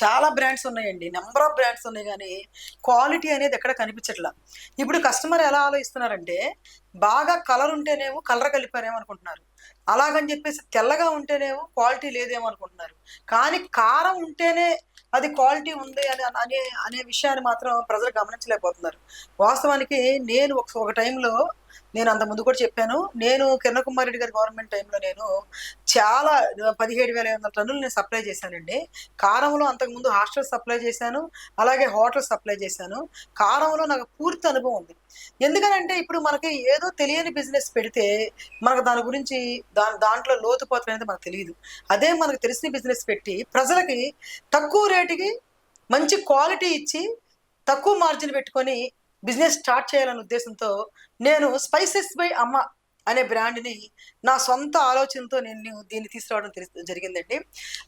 చాలా బ్రాండ్స్ ఉన్నాయండి. Number of brands ఉన్నాయి కానీ క్వాలిటీ అనేది ఎక్కడ కనిపించట్లా. ఇప్పుడు కస్టమర్ ఎలా ఆలోచిస్తున్నారంటే బాగా కలర్ ఉంటేనేమో కలర్ కలిపారేమో అనుకుంటున్నారు. అలాగని చెప్పేసి తెల్లగా ఉంటేనేమో క్వాలిటీ లేదేమో అనుకుంటున్నారు. కానీ కారం ఉంటేనే అది క్వాలిటీ ఉంది అని అనే అనే విషయాన్ని మాత్రం ప్రజలు గమనించలేకపోతున్నారు. వాస్తవానికి నేను ఒక ఒక టైంలో నేను అంత ముందు కూడా చెప్పాను. నేను కిరణ్ కుమార్ రెడ్డి గారి గవర్నమెంట్ టైంలో నేను చాలా పదిహేడు వేల ఐదు వందల టన్నులు నేను సప్లై చేశానండి. కారంలో అంతకుముందు హాస్టల్ సప్లై చేశాను అలాగే హోటల్ సప్లై చేశాను. కారంలో నాకు పూర్తి అనుభవం ఉంది. ఎందుకనంటే ఇప్పుడు మనకి ఏదో తెలియని బిజినెస్ పెడితే మనకు దాని గురించి దాని దాంట్లో లోతుపాత్ర అనేది మనకు తెలియదు. అదే మనకు తెలిసిన బిజినెస్ పెట్టి ప్రజలకి తక్కువ రేటుకి మంచి క్వాలిటీ ఇచ్చి తక్కువ మార్జిన్ పెట్టుకొని బిజినెస్ స్టార్ట్ చేయాలనే ఉద్దేశంతో నేను స్పైసెస్ బై అమ్మ అనే బ్రాండ్ని నా సొంత ఆలోచనతో నేను దీన్ని తీసుకురావడం తెలుసు జరిగిందండి.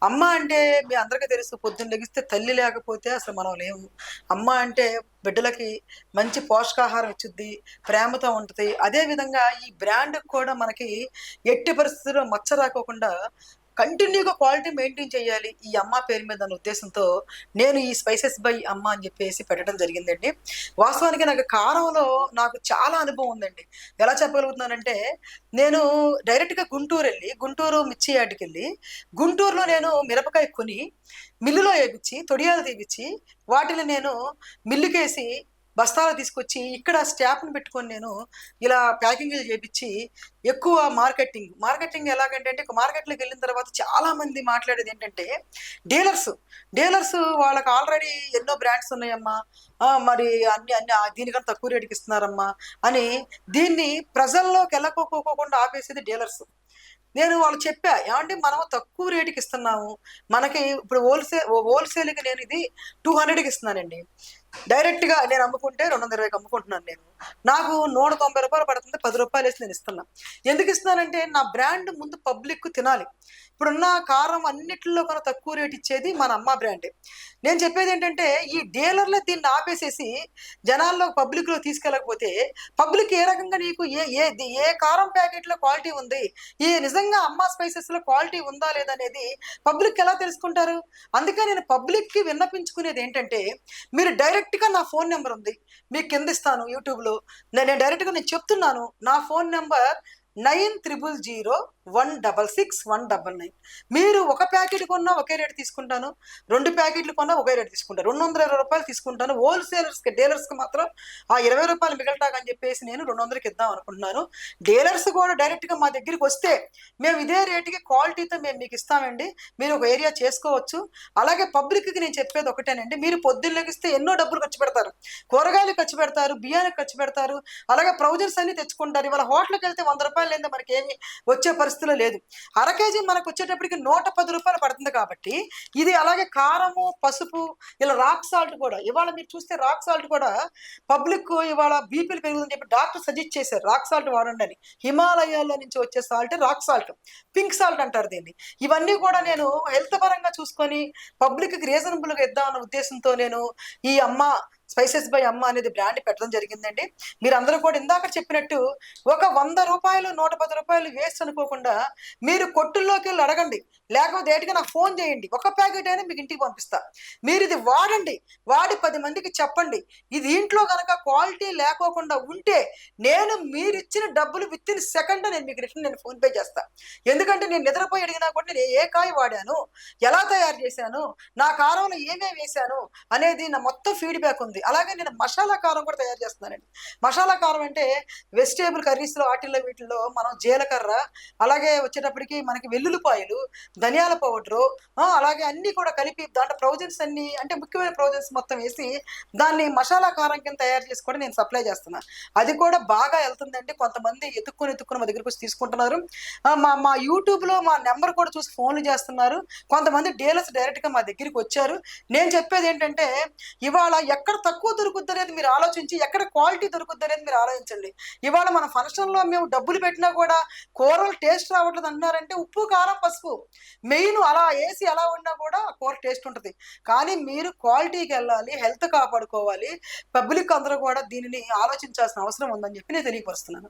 అమ్మ అంటే మీ అందరికీ తెలుసు పొద్దున్న లెగిస్తే తల్లి లేకపోతే అసలు మనం లేము అమ్మ అంటే బిడ్డలకి మంచి పోషకాహారం ఇచ్చుద్ది ప్రేమతో ఉంటుంది. అదేవిధంగా ఈ బ్రాండ్ కూడా మనకి ఎట్టి పరిస్థితుల్లో మచ్చ రాకోకుండా కంటిన్యూగా క్వాలిటీ మెయింటైన్ చేయాలి ఈ అమ్మ పేరు మీద అన్న ఉద్దేశంతో నేను ఈ స్పైసెస్ బై అమ్మ అని చెప్పేసి పెట్టడం జరిగిందండి. వాస్తవానికి నాకు కారంలో నాకు చాలా అనుభవం ఉందండి. ఎలా చెప్పగలుగుతున్నానంటే నేను డైరెక్ట్గా గుంటూరు వెళ్ళి గుంటూరు మిర్చి యాడికి వెళ్ళి గుంటూరులో నేను మిరపకాయ కొని మిల్లులో వేపించి తొడియాలు తీపిచ్చి వాటిని నేను మిల్లుకేసి బస్తాలు తీసుకొచ్చి ఇక్కడ స్టాఫ్ని పెట్టుకొని నేను ఇలా ప్యాకింగ్లు చేపించి ఎక్కువ మార్కెటింగ్ మార్కెటింగ్ ఎలాగంటే మార్కెట్లోకి వెళ్ళిన తర్వాత చాలా మంది మాట్లాడేది ఏంటంటే డీలర్స్ డీలర్స్ వాళ్ళకి ఆల్రెడీ ఎన్నో బ్రాండ్స్ ఉన్నాయమ్మా. మరి అన్ని అన్ని దీనికన్నా తక్కువ రేటుకి ఇస్తున్నారమ్మా అని దీన్ని ప్రజల్లోకి వెళ్ళకోకోకుండా ఆపేసేది డీలర్స్. నేను వాళ్ళు చెప్పా ఏమంటే మనం తక్కువ రేటుకి ఇస్తున్నాము. మనకి ఇప్పుడు హోల్సేల్ హోల్సేల్కి నేను ఇది టూ హండ్రెడ్కి ఇస్తున్నానండి. డైరెక్ట్గా నేను అమ్ముకుంటే రెండు వందల ఇరవైకి అమ్ముకుంటున్నాను నేను. నాకు నూట తొంభై రూపాయలు పడుతుంది పది రూపాయలు వేసి నేను ఇస్తున్నా. ఎందుకు ఇస్తున్నానంటే నా బ్రాండ్ ముందు పబ్లిక్ తినాలి. ఇప్పుడున్న కారం అన్నిటిలో కన్నా తక్కువ రేట్ ఇచ్చేది మన అమ్మ బ్రాండే. నేను చెప్పేది ఏంటంటే ఈ డీలర్లే దీన్ని ఆపేసేసి జనాల్లో పబ్లిక్లో తీసుకెళ్ళకపోతే పబ్లిక్ ఏ రకంగా నీకు ఏ ఏ ఏ కారం ప్యాకెట్లో క్వాలిటీ ఉంది? ఈ నిజంగా అమ్మ స్పైసెస్లో క్వాలిటీ ఉందా లేదా అనేది పబ్లిక్ ఎలా తెలుసుకుంటారు? అందుకే నేను పబ్లిక్కి విన్నపించుకునేది ఏంటంటే మీరు డైరెక్ట్గా నా ఫోన్ నెంబర్ ఉంది. మీకు కింద ఇస్తాను యూట్యూబ్లో నేను డైరెక్ట్గా నేను చెప్తున్నాను. నా phone number nine triple zero one double six one double nine. మీరు ఒక ప్యాకెట్ కొన్నా ఒకే రేట్ తీసుకుంటాను రెండు ప్యాకెట్లు కొన్నా ఒకే రేట్ తీసుకుంటాను రెండు వందల ఇరవై రూపాయలు తీసుకుంటాను. హోల్సేలర్స్కి డీలర్స్కి మాత్రం ఆ ఇరవై రూపాయలు మిగలటాకని చెప్పేసి నేను రెండు వందలకి ఇద్దాం అనుకుంటున్నాను. డీలర్స్ కూడా డైరెక్ట్గా మా దగ్గరికి వస్తే మేము ఇదే రేటుకి క్వాలిటీతో మేము మీకు ఇస్తామండి. మీరు ఒక ఏరియా చేసుకోవచ్చు. అలాగే పబ్లిక్కి నేను చెప్పేది ఒకటేనండి. మీరు పొద్దున్న ఎన్నో డబ్బులు ఖర్చు పెడతారు. కూరగాయలు ఖర్చు పెడతారు బియ్యానికి ఖర్చు పెడతారు. అలాగే ప్రౌజర్స్ అన్ని తెచ్చుకుంటారు. ఇవాళ హోటల్కి వెళ్తే వంద రూపాయలు లేదా మనకి ఏమి వచ్చే పరిస్థితిలో లేదు. అర కేజీ మనకు వచ్చేటప్పటికి నూట పది రూపాయలు పడుతుంది కాబట్టి ఇది అలాగే కారము పసుపు ఇలా రాక్ సాల్ట్ కూడా. ఇవాళ మీరు చూస్తే రాక్ సాల్ట్ కూడా పబ్లిక్ ఇవాళ బీపీలు పెరుగుతుందని చెప్పి డాక్టర్ సజెస్ట్ చేశారు. రాక్ సాల్ట్ వాడండి అని. హిమాలయాల్లో నుంచి వచ్చే salt rock salt. Pink salt అంటారు దీన్ని. ఇవన్నీ కూడా నేను హెల్త్ పరంగా చూసుకొని పబ్లిక్కి రీజనబుల్గా ఇద్దామన్న ఉద్దేశంతో నేను ఈ అమ్మ స్పైసెస్ బై అమ్మ అనేది బ్రాండ్ పెట్టడం జరిగిందండి. మీరు అందరూ కూడా ఇందాక చెప్పినట్టు ఒక వంద రూపాయలు నూట పది రూపాయలు వేస్ట్ అనుకోకుండా మీరు కొట్టుల్లోకి వెళ్ళి అడగండి. లేకపోతే ఏటిగా నాకు ఫోన్ చేయండి. ఒక ప్యాకెట్ అయినా మీకు ఇంటికి పంపిస్తా. మీరు ఇది వాడండి. వాడి పది మందికి చెప్పండి. ఇది ఇంట్లో కనుక క్వాలిటీ లేకోకుండా ఉంటే నేను మీరు ఇచ్చిన డబ్బులు విత్ ఇన్ సెకండ్ నేను మీకు రిటర్న్ నేను ఫోన్ పే చేస్తా. ఎందుకంటే నేను నిద్రపోయి అడిగినా కూడా నేను ఏ కాయ వాడాను? ఎలా తయారు చేశాను? నా కారంలో ఏమేమి వేశాను? అనేది నా మొత్తం ఫీడ్బ్యాక్ ఉంది. అలాగే నేను మసాలా కారం కూడా తయారు చేస్తున్నానండి. మసాలా కారం అంటే వెజిటేబుల్ కర్రీస్లో వాటిల్లో వీటిల్లో మనం జీలకర్ర అలాగే వచ్చేటప్పటికి మనకి వెల్లుల్లిపాయలు ధనియాల పౌడరు అలాగే అన్నీ కూడా కలిపి దాంట్లో ప్రొవిజన్స్ అన్ని అంటే ముఖ్యమైన ప్రొవిజన్స్ మొత్తం వేసి దాన్ని మసాలా కారం కింద తయారు చేసి కూడా నేను సప్లై చేస్తున్నాను అది కూడా బాగా వెళ్తుందండి. కొంతమంది ఎత్తుక్కుని ఎత్తుక్కుని మా దగ్గరికి వచ్చి తీసుకుంటున్నారు. మా మా యూట్యూబ్లో మా నెంబర్ కూడా చూసి ఫోన్లు చేస్తున్నారు. కొంతమంది డీలర్స్ డైరెక్ట్గా మా దగ్గరికి వచ్చారు. నేను చెప్పేది ఏంటంటే ఇవాళ ఎక్కడ తక్కువ దొరుకుద్ది అనేది మీరు ఆలోచించి ఎక్కడ క్వాలిటీ దొరుకుద్ది అనేది మీరు ఆలోచించండి. ఇవాళ మన ఫంక్షన్లో మేము డబ్బులు పెట్టినా కూడా కూరలు టేస్ట్ రావట్లేదు అంటున్నారంటే ఉప్పు కారం పసుపు. మెయిన్ అలా వేసి ఎలా ఉన్నా కూడా కూర టేస్ట్ ఉంటుంది. కానీ మీరు క్వాలిటీకి వెళ్ళాలి హెల్త్ కాపాడుకోవాలి. పబ్లిక్ అందరూ కూడా దీనిని ఆలోచించాల్సిన అవసరం ఉందని చెప్పి నేను తెలియపరుస్తున్నాను.